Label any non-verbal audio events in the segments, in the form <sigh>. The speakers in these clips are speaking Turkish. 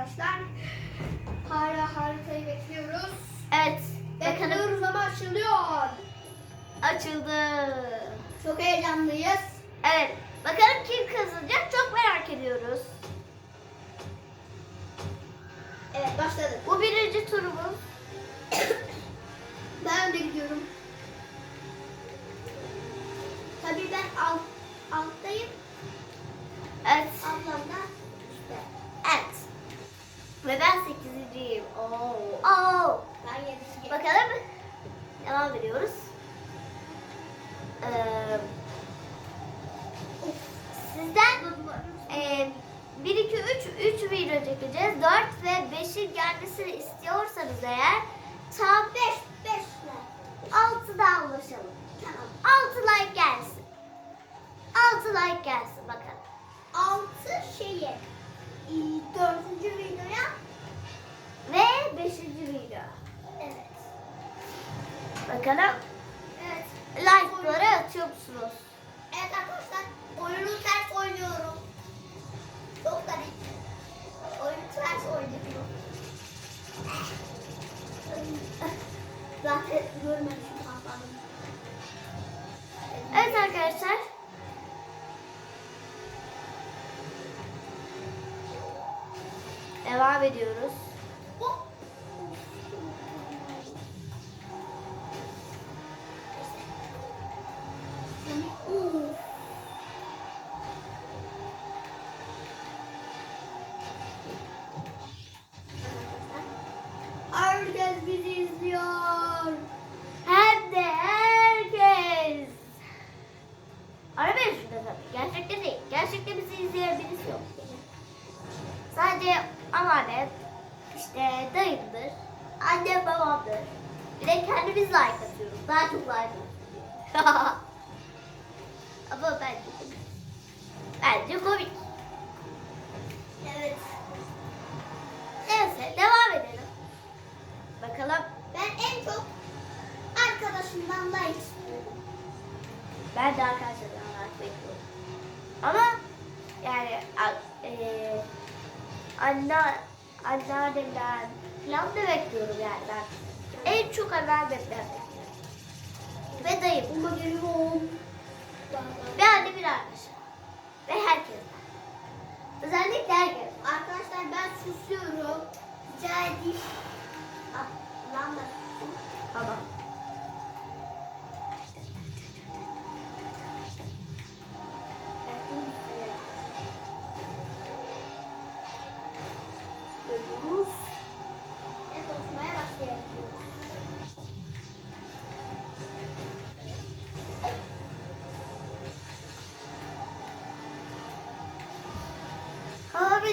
arkadaşlar. Hala haritayı bekliyoruz. Evet. Bekliyoruz ama açılıyor. açıldı. Çok heyecanlıyız. Evet. Bakalım kim kazanacak çok merak ediyoruz. Evet başladık. Bu birinci turumuz. <coughs> Ben önde gidiyorum. 1, 2, 3, 3 video çekeceğiz. 4 ve 5'in gelmesini istiyorsanız eğer tam 5, 5 5 6'da anlaşalım. Tamam. 6 like gelsin. 6 like gelsin bakalım. 6 şeye. e, Dördüncü videoya. Ve 5. video. Evet. Bakalım Evet. like'ları atıyor işte dayımdır, annem babamdır. Bir de kendimiz like atıyoruz. Daha çok like atıyoruz. <laughs> Ama bence. Bence komik. Evet. Neyse devam edelim. Bakalım. Ben en çok arkadaşımdan like istiyorum. Ben de arkadaşlarımdan like bekliyorum. Ama yani eee anne anneannemden falan da bekliyorum ben. En çok anneannemden. Ve dayım. Ama geliyorum. Ve anne bir arkadaşım. Ve herkesten. Özellikle herkes. Arkadaşlar ben susuyorum. Rica edeyim. Ah, lan da. Tamam.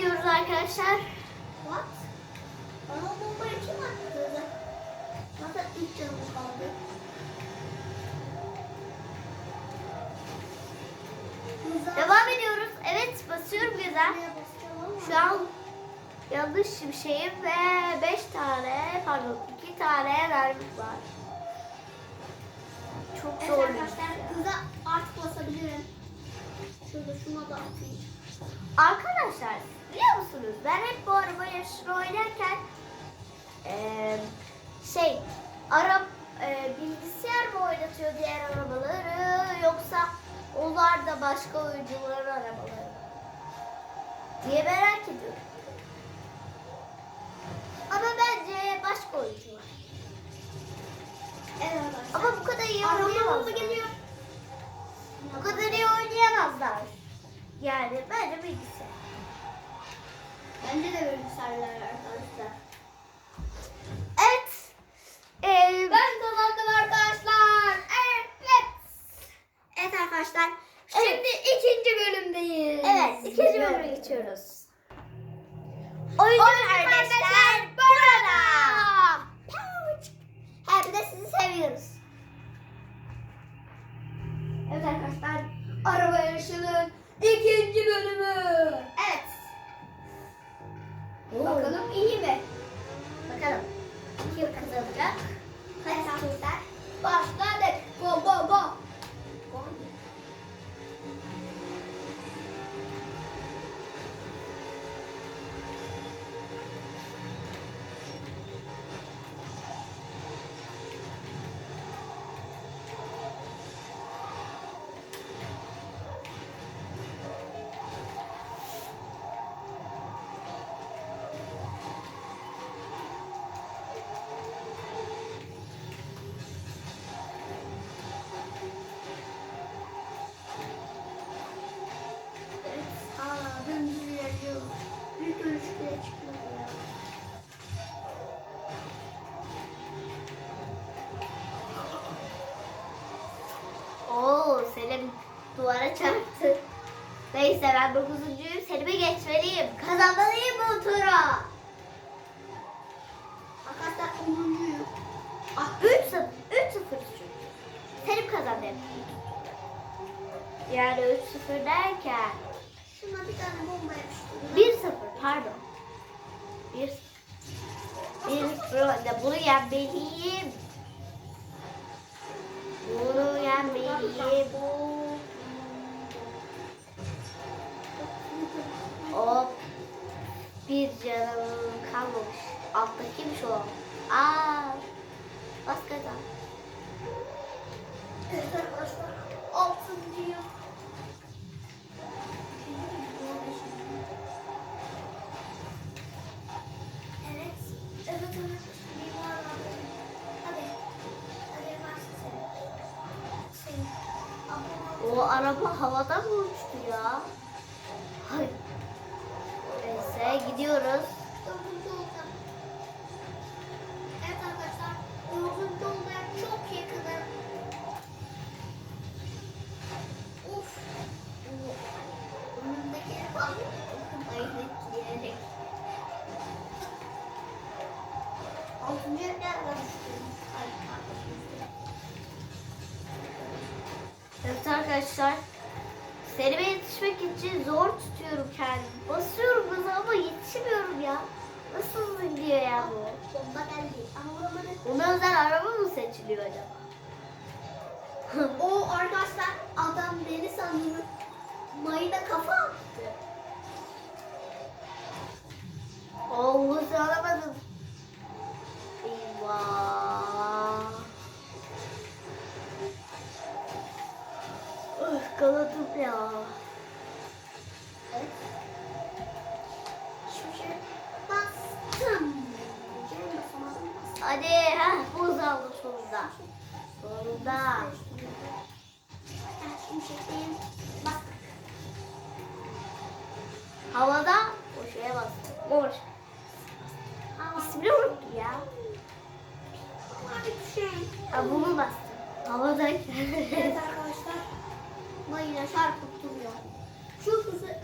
Ediyoruz arkadaşlar. What? O bombayı kim attı? Zaten ilk canım kaldı. Devam ediyoruz. Evet basıyorum güzel. Ama- Şu an yanlış bir şeyim ve 5 tane pardon 2 tane mermim var. Çok Evet zor. arkadaşlar hıza artık basabilirim. Şurada şuna da atayım. Arkadaşlar biliyor musunuz ben hep bu araba yarışını oynarken eee, şey arab eee, bilgisayar mı oynatıyor diğer arabaları yoksa onlar da başka oyuncuların arabaları diye merak ediyorum. Ama bence başka oyuncu var. Evet. Ama bu kadar iyi oynayamazlar. geliyor. Bu kadar iyi oynayamazlar. Yani bence bilgisayar. Bence de bilgisayarlar arkadaşlar. Evet. Ee, Ben kazandım arkadaşlar. Evet. Evet arkadaşlar. Şimdi Evet. ikinci bölümdeyiz. Evet, ikinci bölüme geçiyoruz. Oyuncu Oyuncu kardeşler kardeşler burada. Bir de sizi seviyoruz. Evet arkadaşlar. Araba yarışının ikinci bölümü. Evet. Bakalım iyi mi? Bakalım kim kazanacak? Evet arkadaşlar. Başladık. Go go go. Duvara çarptı. Neyse ben dokuzuncuyum. Selim'e geçmeliyim. Kazanmalıyım bu turu. Arkadaşlar 10'uncuyum. Ah 3 0 3 0 çünkü. Selim kazandı. Yani 3 0 derken Şuna bir tane bomba yapıştırayım. 1 0 pardon. 1 1 0 önde. Bunu yenmeliyim. Bunu yenmeliyim. Bir canım kalmamış. Alttakiymiş o. Aa. Bas gaza. Evet arkadaşlar. Altıncıyım. Sen. Abla. O araba havada mı uçtu ya? Neyse gidiyoruz. Evet arkadaşlar. Dördüncü olmaya çok yakınım. Uf. Önümdeki bak. Aylık yiyerek. Altıncı? Ay kardeşim. Evet arkadaşlar. Serime yetişmek için zor tutuyorum kendimi. Basıyorum Gidiyor ya bu? Bomba geldi. Buna özel araba mı seçiliyor acaba? <laughs> O arkadaşlar adam beni sanırım mayına kafa attı. Hızlı alamadım. Eyvah. Öf kaladım ya. Hadi ha bu hızı aldım sonunda. Sonunda. Bastık. Havada o şeye bastım. Mor. İsmini unuttum ya. şey. Ha bunu bastım. Havadayken. Evet arkadaşlar. Mayına çarpıp duruyor. Şu hızı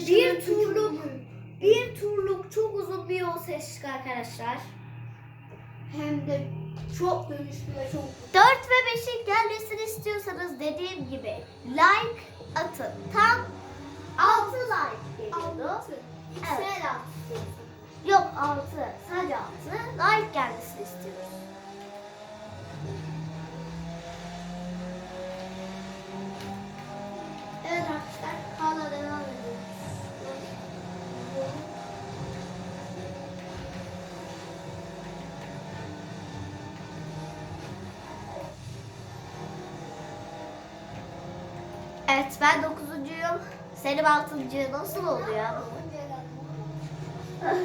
yarışının Bir turluk, bir turluk çok uzun bir yol seçtik arkadaşlar. hem de çok dönüşlü ve çok 4 ve 5'in gelmesini istiyorsanız dediğim gibi like atın. Tam 6 like geliyordu. altı. Evet. XL altı. Yok 6. Sadece 6. Like gelmesini istiyoruz. Evet ben 9.yum. Selim 6. Nasıl oldu ya? <laughs>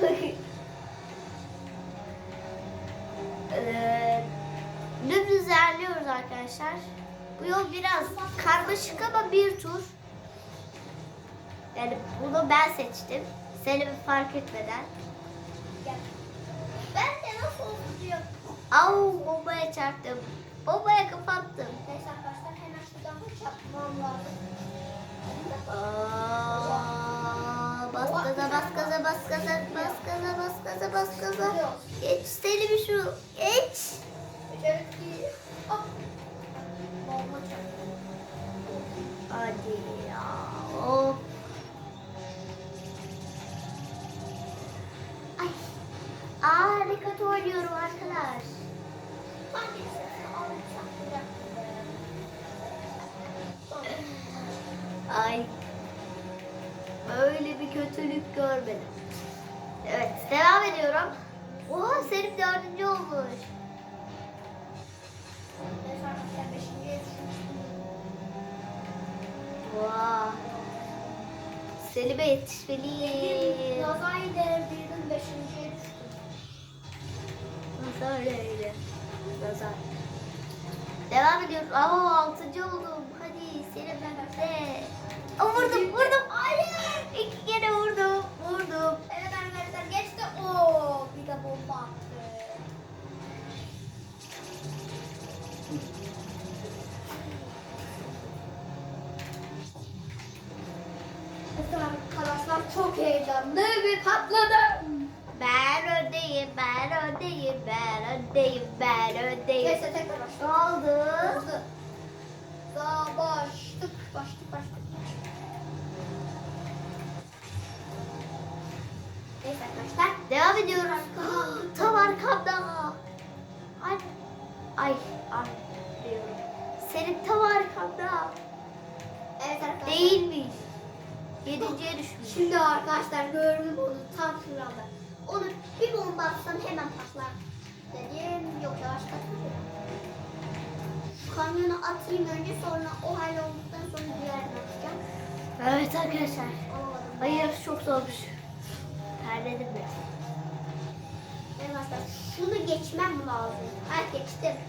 Ee, dümdüz ilerliyoruz arkadaşlar. Bu yol biraz karmaşık ama bir tur. Yani bunu ben seçtim. Selim'i fark etmeden. Ben de nasıl oldu diyor. Au bombaya çarptım. Bombaya kapattım. Neyse arkadaşlar şuradan çarpmam lazım. Aa, bas gaza bas gaza bas gaza bas gaza bas gaza bas gaza. Geç Selim'i şu geç. Hadi ya. Ay. Aa kötü oynuyorum arkadaş. Hangisi? Alacağım. Ay. Böyle bir kötülük görmedim. Evet devam ediyorum. Oha Selim dördüncü olmuş. Düşmüştüm. Vay. Selim'e yetişmeliyim. Nazayı devirdim beşinciye düştüm. Nasıl öyleydi? Nazar. Devam ediyoruz. Aa altıncı oldum. Hadi seni bekle. Aa, vurdum vurdum. Hayır. İki kere vurdum. Vurdum. Evet arkadaşlar geçti. Oo bir de bomba attı. Arkadaşlar çok heyecanlı bir patladım. Ben ben öndeyim, ben öndeyim, ben öndeyim. Neyse tekrar Ne başlayalım. oldu? Hızlı. Sağ başlık başlık başlık. Neyse arkadaşlar. Devam ediyoruz. <gasps> Tam arkamda. Ay, ay, ay diyorum. Senin tam arkamda. Evet arkadaşlar. Değilmiş. Yedinciye düşmüş. Şimdi arkadaşlar gördüğünüz onu tam şurada. Onu bir bomba atsam hemen patlar. Dedim yok yavaşlatmıyor. Şu kamyonu atayım önce sonra o hallolunduktan sonra diğerini atacağım. Evet arkadaşlar. Olmadı. Hayır çok zormuş. Terledim biraz. Evet arkadaşlar şunu geçmem lazım. Ha geçtim.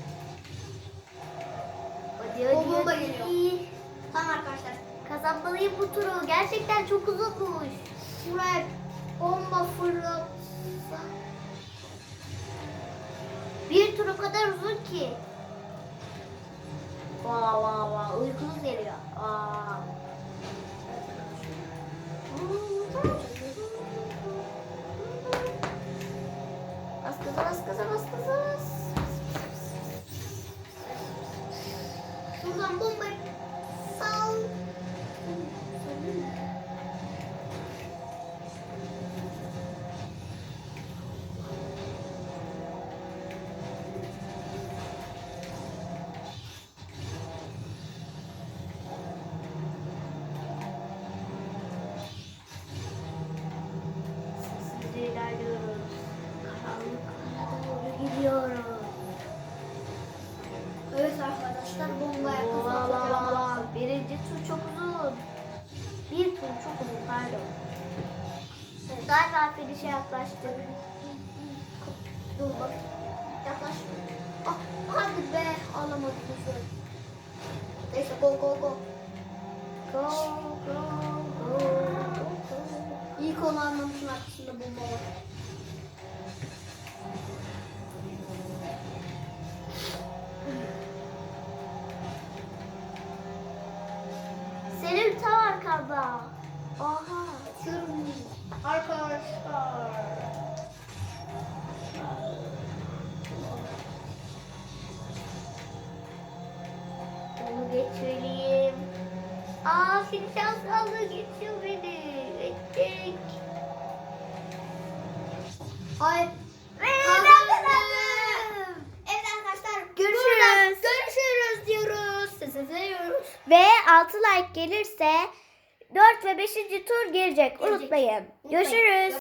Hadi hadi. O bomba hadi. geliyor. Tamam arkadaşlar. Kazanmalıyım bu turu. Gerçekten çok uzunmuş. Şuraya bomba fırlatsa. Bir tur o kadar uzun ki. Vaa vaa vaa. Uykunuz geliyor. Aa. Bas gaza bas gaza bas gaza. Neyse go go go. Go go go go. İlk onu anlamışım arkasında bomba var. Az kaldı geçiyor beni. Kazandım. ben kazandım. Evet arkadaşlar. Görüşürüz. Görüşürüz diyoruz. Sizi seviyoruz. Ve 6 like gelirse 4 ve 5. tur gelecek. Unutmayın. Görüşürüz.